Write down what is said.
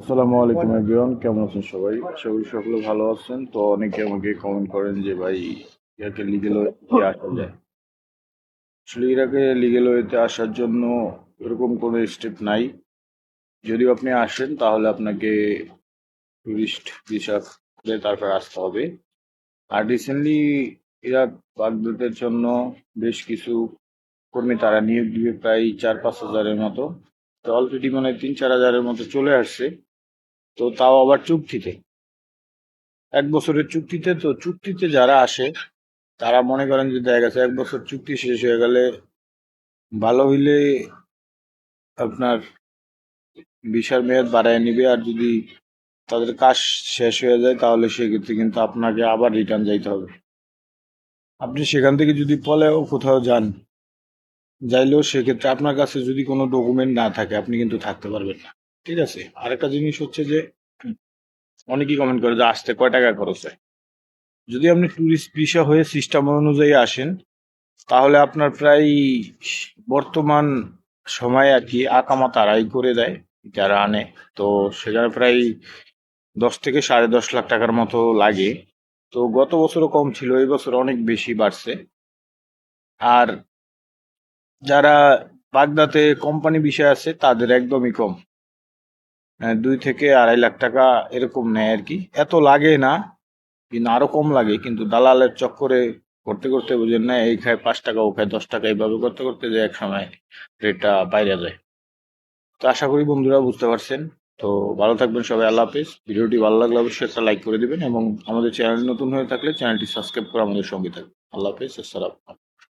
আসসালামু আলাইকুম এভরিওয়ান কেমন আছেন সবাই? আশা সকলে ভালো আছেন। তো অনেকে আমাকে কমেন্ট করেন যে, ভাই ইয়াকে লিগেল ওয়েতে আসা যায়? আসলে ইরাকে লিগেল ওয়েতে আসার জন্য এরকম কোনো স্টেপ নাই। যদিও আপনি আসেন, তাহলে আপনাকে টুরিস্ট ভিসা করে তারপর আসতে হবে। আর রিসেন্টলি ইরাক বাগদাদের জন্য বেশ কিছু কর্মী তারা নিয়োগ দিবে, প্রায় চার পাঁচ হাজারের মতো। তো অলরেডি মানে তিন চার হাজারের মতো চলে আসছে। তো তাও আবার চুক্তিতে। এক বছরের চুক্তিতে, তো চুক্তিতে যারা আসে, তারা মনে করেন যে দেখা গেছে এক বছর চুক্তি শেষ হয়ে গেলে ভালো হইলে আপনার ভিসার মেয়াদ বাড়ায় নিবে, আর যদি তাদের কাজ শেষ হয়ে যায়, তাহলে সেক্ষেত্রে কিন্তু আপনাকে আবার রিটার্ন যাইতে হবে। আপনি সেখান থেকে যদি পলেও কোথাও যান, যাইলেও সেক্ষেত্রে আপনার কাছে যদি কোনো ডকুমেন্ট না থাকে, আপনি কিন্তু থাকতে পারবেন না। ঠিক আছে। আরেকটা জিনিস হচ্ছে যে অনেকেই কমেন্ট করে যে আসতে কয় টাকা খরচ হয়? যদি আপনি ট্যুরিস্ট ভিসা হয়ে সিস্টেম অনুযায়ী আসেন তাহলে আপনার প্রায় বর্তমান সময়ে আর কি আকামা তারাই করে দেয় যারা আনে। তো সেখানে প্রায় দশ থেকে সাড়ে দশ লাখ টাকার মতো লাগে। তো গত বছরও কম ছিল এই বছর অনেক বেশি বাড়ছে। আর যারা বাগদাতে কোম্পানি বিষয় আছে তাদের একদমই কম। দুই থেকে আড়াই লাখ টাকা এরকম নেয় আর কি। এত লাগে না, কিন্তু আরও কম লাগে, কিন্তু দালালের চক্করে করতে করতে বুঝেন না, এই খায় পাঁচ টাকা, ও খায় দশ টাকা, এইভাবে করতে করতে যে এক সময় রেটটা বাইরে যায়। তো আশা করি বন্ধুরা বুঝতে পারছেন। তো ভালো থাকবেন সবাই, আল্লাহ হাফেজ। ভিডিওটি ভালো লাগলে অবশ্যই একটা লাইক করে দিবেন এবং আমাদের চ্যানেল নতুন হয়ে থাকলে চ্যানেলটি সাবস্ক্রাইব করে আমাদের সঙ্গে থাকবেন। আল্লাহ হাফেজ, আসসালাম